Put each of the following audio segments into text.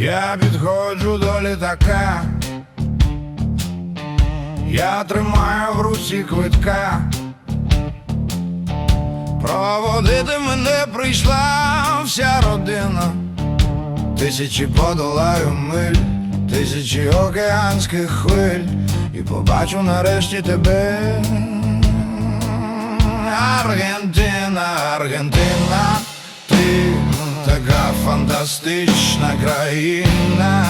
Я підходжу до літака, я тримаю в руці квитка. Проводити мене прийшла вся родина, тисячі подолаю миль, тисячі океанських хвиль, і побачу нарешті тебе. Аргентина, Аргентина, фантастична країна.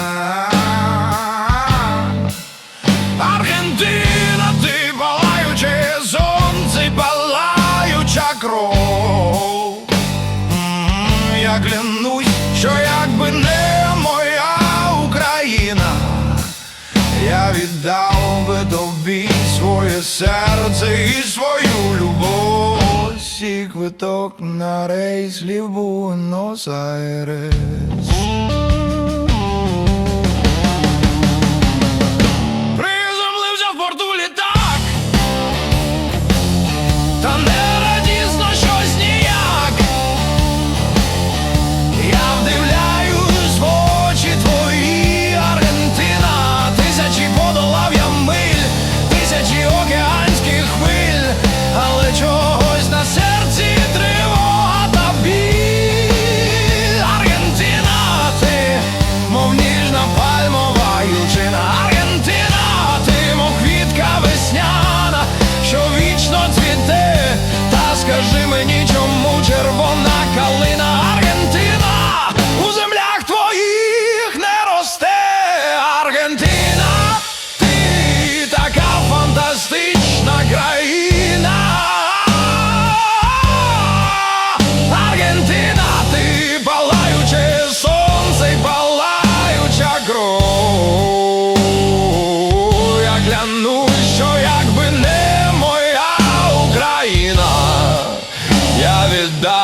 Аргентина, ти палаюче сонце, палаюча кров. Я клянусь, що якби не моя Україна, я віддав би тобі своє серце і свою квиток на рейс лів Буенос-Айрес. ждать.